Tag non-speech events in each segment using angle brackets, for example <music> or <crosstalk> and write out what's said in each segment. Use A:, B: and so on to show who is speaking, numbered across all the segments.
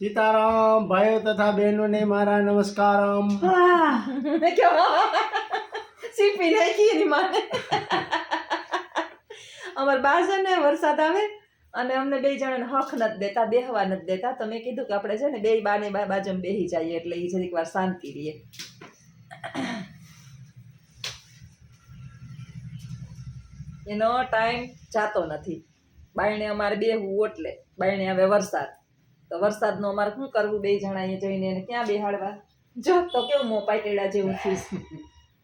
A: સીતારામ ભાઈઓ તથા બહેનોને મારા નમસ્કારમ.
B: સીપી નાખી એની માને. અમાર બા ને વરસાદ આવે અને અમને બે જણાને હક નથી દેતા, બેહવા નથી દેતા. તો મેં કીધું કે આપણે છે ને બે બાને બા બાજુમાં બેહી જઈએ એટલે એ જરીક વાર શાંતિ રહીએ. એનો ટાઈમ જાતો નથી. બાયણે અમારે બેહવું એટલે, બાયણે આવે વરસાદ. તો વરસાદનો અમારે શું કરવું બે જણા અહીંયા જઈને એને ક્યાં બેહાડવા? જો તો કેવું મોપાઈ ટેડા જેવું થઈશ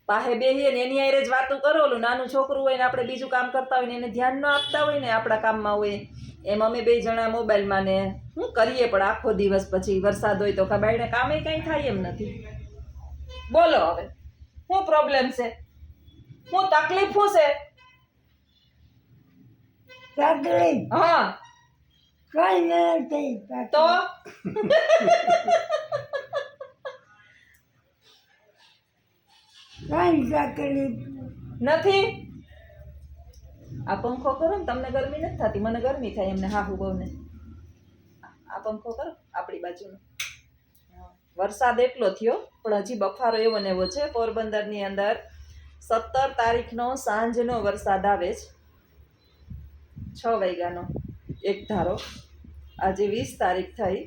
B: પાહે બેહીએ ને એની આરે જ વાતું કરો ઓલું નાનું છોકરું હોય ને આપણે બીજું કામ કરતા હોય ને એને ધ્યાન ન આપતા હોય ને આપણા કામમાં હોય. એમ અમે બે જણા મોબાઈલમાં ને શું કરીએ પણ આખો દિવસ પછી વરસાદ હોય તો બાયણે કામે કંઈ થાય એમ નથી. બોલો હવે શું પ્રોબ્લેમ છે? શું તકલીફ શું છે?
C: તકલીફ?
B: હા.
C: કઈ નથી
B: તો?
C: કઈ તકલીફ
B: નથી? આ પંખો કરો ને તમને ગરમી નથી થતી? મને ગરમી થાય એમને હાહુ બહુને. આ પંખો કરો આપણી બાજુનો. વરસાદ એટલો થયો પણ હજી બફારો એવો ને એવો છે. પોરબંદરની અંદર સત્તર તારીખનો સાંજનો વરસાદ આવે છે. છ વાગ્યાનો. એક ધારો આજે વીસ તારીખ થઈ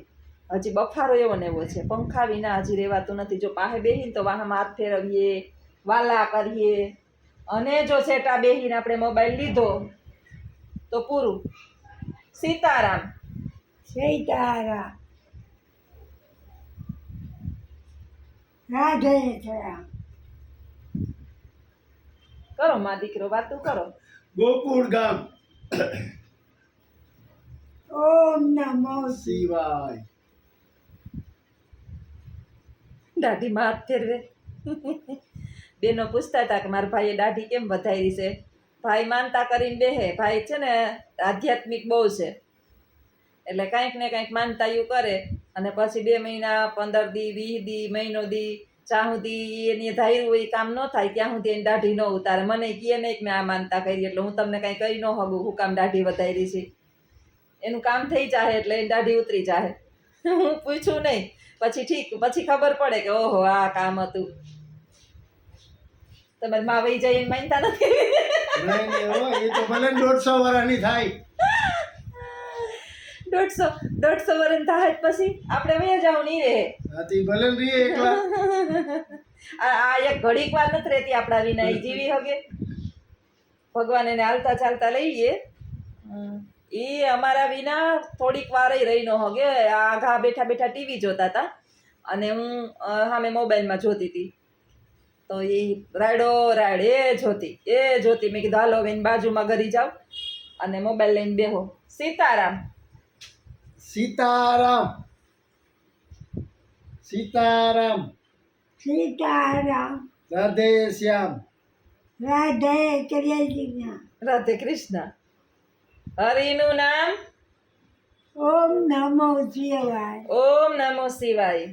B: હજી બફારો એવો ને એવો છે. પંખા વિના હજી રહેવાતું નથી. જો પાસે બેહીને તો વાહમાં હાથ ફેરવીએ વાલા કરીએ. અને જો સેટા બેહીને આપણે મોબાઈલ લીધો તો પૂરું. સીતારામ.
C: સીતારામ.
B: કરો માં દીકરો વાતું કરો.
A: ગોકુળ ગામ.
C: નમો
A: શિવાય
B: દાઢીમાં હાથ ફેરવે બેનો પૂછતા હતા કે મારા ભાઈએ દાઢી કેમ વધારી છે? ભાઈ માનતા કરીને બેહે. ભાઈ છે ને આધ્યાત્મિક બહુ છે. એટલે કાંઈક ને કાંઈક એવું કરે. અને પછી બે મહિના, પંદર દી, વીસ દી, મહિનો દી, જ્યાં સુધી એની ધાર્યું હોય કામ ન થાય, ત્યાં સુધી એની દાઢી ન ઉતારે. મને કહે નહીં કે મેં આ માનતા કરી. એટલે હું તમને કાંઈ કહી ન હગું હું કામ દાઢી વધારી છે. એનું કામ થઈ જાય એટલે એની દાઢી ઉતરી જાય હું પૂછું નહીં. પછી ઠીક પછી ખબર પડે કે ઓહો આ કામ હતું. તમે માં વહી જઈને માનતા નથી?
A: એ તો ભલે દોઢસો વર્ષની થાય.
B: દોઢસો દોઢસો વર્ષ થાય પછી આપણે વહી જાવ નહીં રહે.
A: ભલે રહીએ એકલા.
B: આ એક ઘડીક વાર નથી રહેતી આપણા વિના જીવી હગે. ભગવાન એને હાલતા ચાલતા લઈએ. એ અમારા વિના થોડીક વાર રહી ન હગે. આ આઘા બેઠા બેઠા ટીવી જોતા હતા અને હું સામે મોબાઈલમાં જોતી હતી તો એ રાયડો રાયડ એ જોતી એ જોતી. મેં કીધું હાલો હવે બાજુમાં ઘરી જાવ અને મોબાઈલ લઈને બેહો. સીતારામ.
A: સીતારામ. સીતારામ.
C: સીતારામ.
A: રાધે શ્યામ.
C: રાધે કૃષ્ણ
B: રાધે કૃષ્ણ. હરિનું નામ?
C: ઓમ નમો શિવાય.
B: ઓમ નમો શિવાય.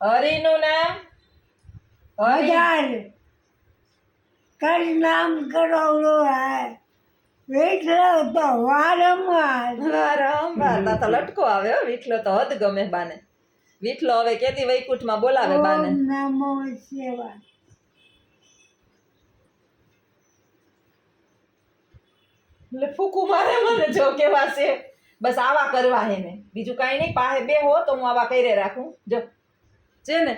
B: હરિનું નામ?
C: હજાર. કર નામ કરોડો હૈ વિઠલો તો વારંવાર
B: વારંવાર. તા તો લટકો આવે હો વિઠલો તો હદ ગમે બાને. વિઠલો હવે કેદી વૈકુંઠમાં બોલાવે બાને.
C: ઓમ નમો શિવાય.
B: એટલે ફૂકું મારે મને જો કેવા છે. બસ આવા કરવા હે ને. બીજું કાંઈ નહીં પાસે બે હો તો હું આવા કરે રાખું. જો. છે ને?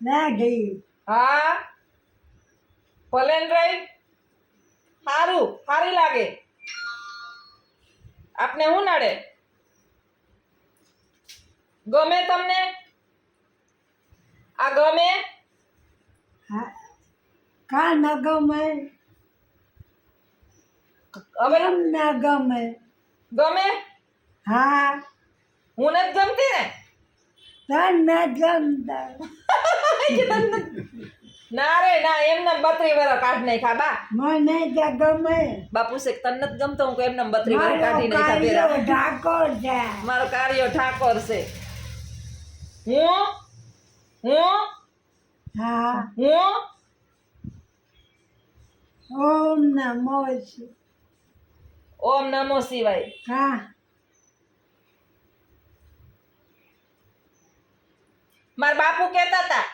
C: રાધી
B: હા? પલેન ને રહી સારું સારી લાગે. આપને હું નડે? ગમે તમને? આ ગમે?
C: હા. કા ન ગમે?
B: હવે
C: ના ગમે.
B: ગમે?
C: હા.
B: હું નથી ગમતી ને?
C: તન ન ગમતા. <laughs>
B: ના રે ના એમને બત્રી વર કાઢ નાખ્યા બા.
C: મને તો ગમે?
B: બાપુ છે તને નથી ગમતો? હું એમને બત્રી વર કાઢી નહીં
C: ઠાકોર છે.
B: મારો કાર્યો ઠાકોર છે. હું? હું?
C: હા.
B: હું?
C: ઓમ નમો
B: ઓમ નમો શિવાય.
C: હા.
B: માર બાપુ કહેતા હતા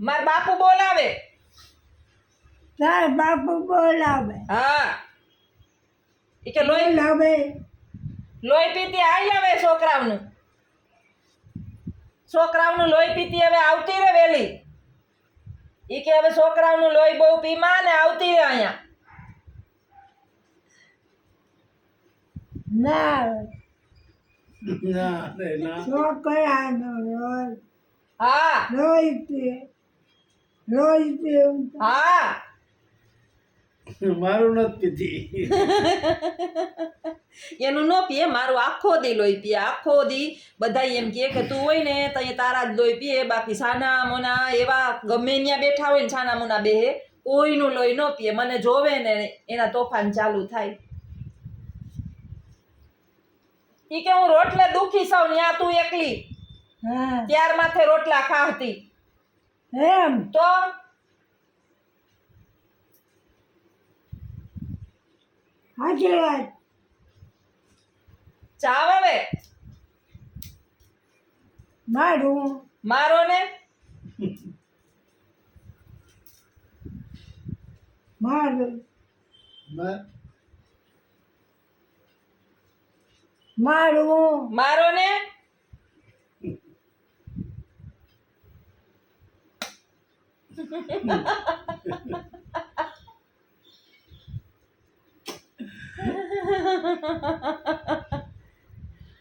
B: માર બાપુ બોલાવે.
C: તાર બાપુ બોલાવે.
B: હા. એ કે લોહી
C: લાવે
B: લોહી પીતી આવી હવે છોકરાઓનું. છોકરાઓનું લોહી પીતી હવે આવતી રે વેલી. ઈ કે હવે છોકરાનું લોહી બહુ પીમા ને આવતી રહે અહીંયા.
C: ના.
B: હા.
C: રોજ પીવું.
B: હા.
A: મારું નથી પીધી <laughs>
B: એનું ન પીએ મારું આખો દી લોહી પીએ આખો દી. બધા એમ કહે કે તું હોય ને તો તારા જ લોહી પીએ બાકી સાના મોના એવા ગમે ત્યાં બેઠા હોય ને સાના મોના બેહે કોઈનું લોહી ન પીએ. મને જોવે ને એના તોફાન ચાલુ થાય. એ કે હું રોટલે દુખી સૌ ત્યાં તું એકલી.
C: હા.
B: ત્યાર માથે રોટલા ખાતી
C: એમ?
B: તો
C: સાચી વાત
B: ચાવ હવે.
C: મારું.
B: મારો ને?
C: મારું. મારું.
B: મારો ને? <laughs>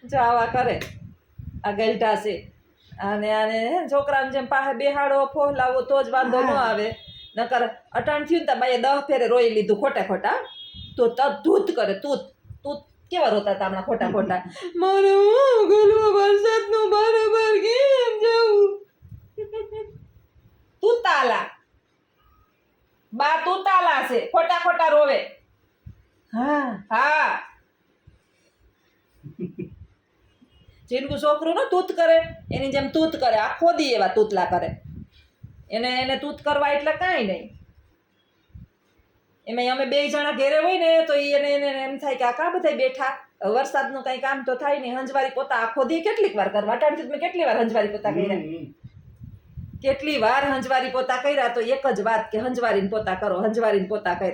B: જો આવા કરે. આ ગલટા છે. અને આને છોકરાને જેમ પાસે બેહાડો ફોહલાવો તો જ વાંધો ન આવે. નકર અટાણ થયું ને બાઈએ દહ ફેરે રોઈ લીધું ખોટા ખોટા. તો તૂત કરે તૂત તૂત કેવા રોતા હતા હમણાં ખોટા ખોટા? મારે ગોલમાં વરસાદનું બરાબર કેમ જવું તૂતાલા. બા તૂતાલા છે. ખોટા ખોટા રોવે.
C: હા.
B: હા. જીનકુ છોકરું ને તૂત કરે એની જેમ તૂત કરે આખો દી એવા તૂતલા કરે. એને એને તૂત કરવા એટલે કાંઈ નહીં. એમાં અમે બે જણા ઘેરે હોય ને તો એને એને એમ થાય કે આ કા બધા બેઠા? વરસાદનું કંઈ કામ તો થાય નહીં. હંજવારી પોતા આખો દી કેટલીક વાર કરવા? અટાણથી મેં કેટલી વાર હંજવારી પોતા કર્યા? કેટલી વાર હંજવારી પોતા કર્યા? તો એક જ વાત કે હંજવારીને પોતા કરો હંજવારીને પોતા કર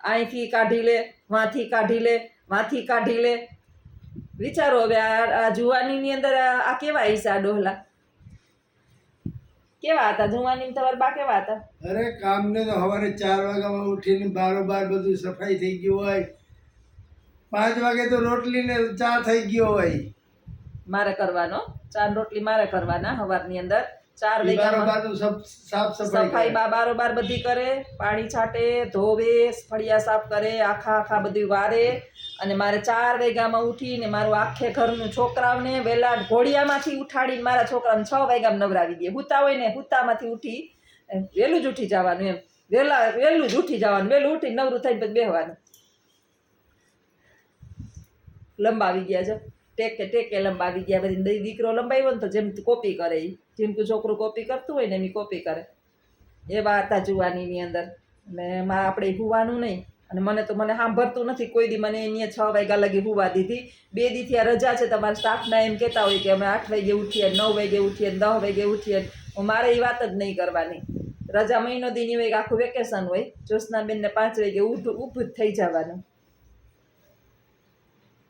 B: અહીંથી કાઢી લે વાંથી કાઢી લે વાંથી કાઢી લે. વિચારો હવે આ જુવાનીની અંદર આ કેવા હિસા ડોહલા? કેવા હતા? જુવાની તમારા બા કેવા હતા?
A: અરે કામને તો સવારે ચાર વાગ્યામાં ઉઠીને બારોબાર બધું સફાઈ થઈ ગયું હોય. પાંચ વાગે તો રોટલી ને ચા થઈ ગયો હોય.
B: મારે કરવાનો ચાર રોટલી મારે કરવાના સવારની અંદર. ચાર
A: સફાઈ
B: બારોબાર બધી કરે પાણી છાંટે ધોવે ફળિયા સાફ કરે આખા આખા બધું વારે. અને મારે ચાર વાગ્યામાં ઉઠીને મારું આખે ઘરનું છોકરાઓને વહેલા ઘોડિયામાંથી ઉઠાડીને મારા છોકરાને છ વાગ્યામાં નવરાવી દે. હુતા હોય ને હુતામાંથી ઉઠી વહેલું જ ઉઠી જવાનું એમ. વહેલા વહેલું જ ઉઠી જવાનું. વહેલું ઉઠીને નવરું થઈને પછી બેહવાનું. લંબાવી ગયા જો ટેકે ટેકે લંબાવી ગયા, બધી દીકરો લંબાવ્યો ને તો જેમ કોપી કરે એ જેમ કે છોકરું કોપી કરતું હોય ને એમ કોપી કરે. એવા હતા જુવાનીની અંદર. ને એમાં આપણે હુવાનું નહીં. અને મને તો મને સાંભળતું નથી. કોઈ દી મને અહીંયા છ વાગ્યા લગી હુવા દીધી. બે દીથી આ રજા છે તમારા સ્ટાફના એમ કહેતા હોય કે અમે આઠ વાગે ઉઠીએ નવ વાગે ઉઠીએ દસ વાગે ઉઠીએ મારે એ વાત જ નહીં કરવાની. રજા મહિનો દીની હોય આખું વેકેશન હોય, જ્યોત્સનાબેનને પાંચ વાગે ઊઠ ઊભું જ થઈ જવાનું.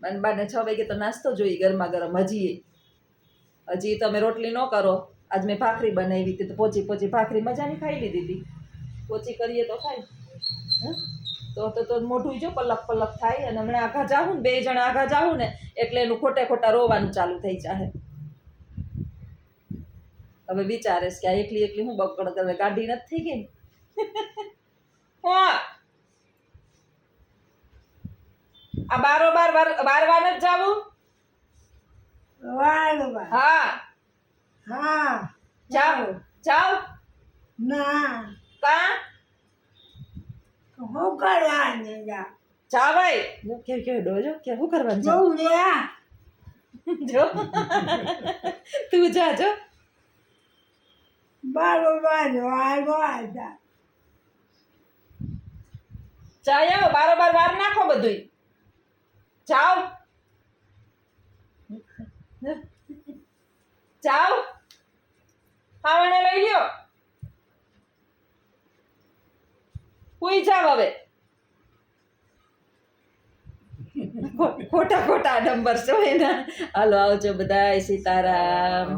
B: અને બાને છ વાગે તો નાસ્તો જોઈએ ગરમા ગરમ હજી હજી તમે રોટલી ન કરો. આજ મેં ભાખરી બનાવી હતી, તો પોચી પોચી ભાખરી મજાની ખાઈ લીધી હતી. પોચી કરીએ તો હં? તો તો તો મોઢું જો પલક પલક થાય, અને હમણાં આઘા જાવું ને, બે જણા આઘા જાવું ને, એટલે એનું ખોટે ખોટા રોવાનું ચાલુ થઈ જાય હવે વિચારે કે આ એકલી એકલી હું બકડ કરે ગાડી નથી થઈ ગઈ હા <laughs> આ બારોબાર વાર- વારવા જ જાવું?
C: વાળવા
B: હા.
C: હા.
B: જાવ. જાવ?
C: ના.
B: કા?
C: હું કરવાની જા?
B: જા ભાઈ કે કે ડોજો કે હું કરવાનું જાઉં?
C: તું જા
B: જો. તું જા જો.
C: બરોબર વાળવા જા.
B: ચા બારો બારોબાર વાર નાખો બધુંય. જાઓ જાઓ ખાવાને લઈ લ્યો. કોઈ જાવ હવે. ખોટા ખોટા ડંબર છો એના. હાલો, આવજો બધા સીતારામ.